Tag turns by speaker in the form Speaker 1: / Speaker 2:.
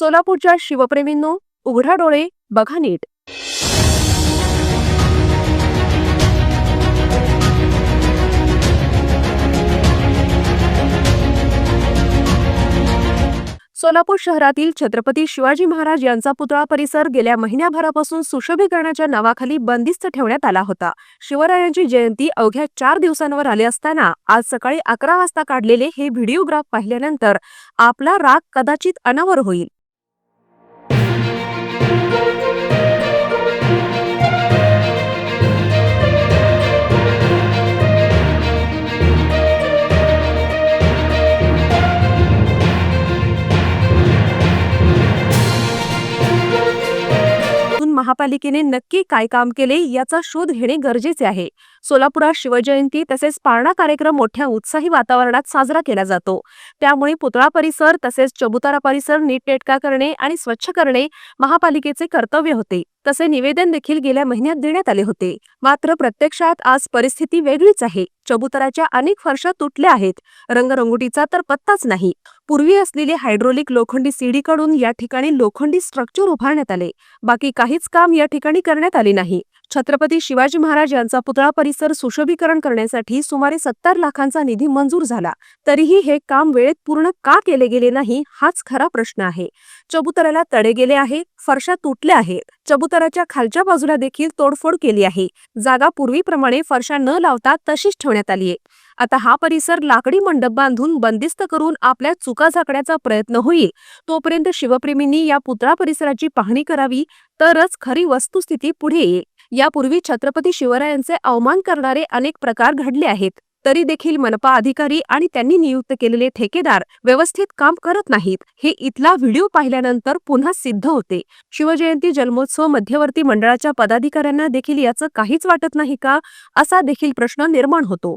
Speaker 1: सोलापूरच्या शिवप्रेमींनो उघडा डोळे बघा नीट. सोलापूर शहरातील छत्रपती शिवाजी महाराज यांचा पुतळा परिसर गेल्या महिन्याभरापासून सुशोभीकरणाच्या नावाखाली बंदिस्त ठेवण्यात आला होता. शिवरायांची जयंती अवघ्या चार दिवसांवर आली असताना आज सकाळी अकरा वाजता काढलेले हे व्हिडिओग्राफ पाहिल्यानंतर आपला राग कदाचित अनावर होईल. महापालिकेने नक्की काय काम केले याचा शोध घेणे गरजेचे आहे. सोलापुरात शिवजयंती तसेच पाळणा कार्यक्रम मोठ्या उत्साही वातावरणात साजरा केला जातो. त्यामुळे पुतळा परिसर तसेच चबुतारा परिसर नीटनेटका करणे आणि स्वच्छ करणे महापालिकेचे कर्तव्य होते. तसे निवेदन देखील गेल्या महिन्यात देण्यात आले होते. मात्र प्रत्यक्षात आज परिस्थिती वेगळीच आहे. चबुतराच्या अनेक फरशा तुटल्या आहेत. रंगरंगोटीचा तर पत्ताच नाही. पूर्वी असलेले हायड्रोलिक लोखंडी सीडीकडून या ठिकाणी लोखंडी स्ट्रक्चर उभारण्यात आले. बाकी काहीच काम या ठिकाणी करण्यात आले नाही. छत्रपती शिवाजी महाराज यांचा पुतळा परिसर सुशोभीकरण करण्यासाठी सुमारे सत्तर लाखांचा निधी मंजूर झाला. तरीही हे काम वेळेत पूर्ण का केले गेले नाही हाच खरा प्रश्न आहे. चबुतऱ्याला तडे गेले आहे फरशा तुटल्या आहेत. चबुतराच्या खालच्या बाजूला देखील तोडफोड केली आहे. जागा पूर्वीप्रमाणे फरशा न लावता तशीच ठेवण्यात आली आहे. आता हा परिसर लाकडी मंडप बांधून बंदिस्त करून आपल्या चुका झाकण्याचा प्रयत्न होईल. तोपर्यंत शिवप्रेमींनी या पुतळा परिसराची पाहणी करावी तरच खरी वस्तुस्थिती पुढे येईल. यापूर्वी छत्रपती शिवरायांचे अवमान करणारे अनेक प्रकार घडले आहेत. तरी देखील मनपा अधिकारी आणि त्यांनी नियुक्त केलेले ठेकेदार व्यवस्थित काम करत नाहीत. हे इथला व्हिडिओ पाहिल्यानंतर पुन्हा सिद्ध होते. शिवजयंती जन्मोत्सव मध्यवर्ती मंडळाच्या पदाधिकाऱ्यांना देखील याचं काहीच वाटत नाही का? असा देखील प्रश्न निर्माण होतो.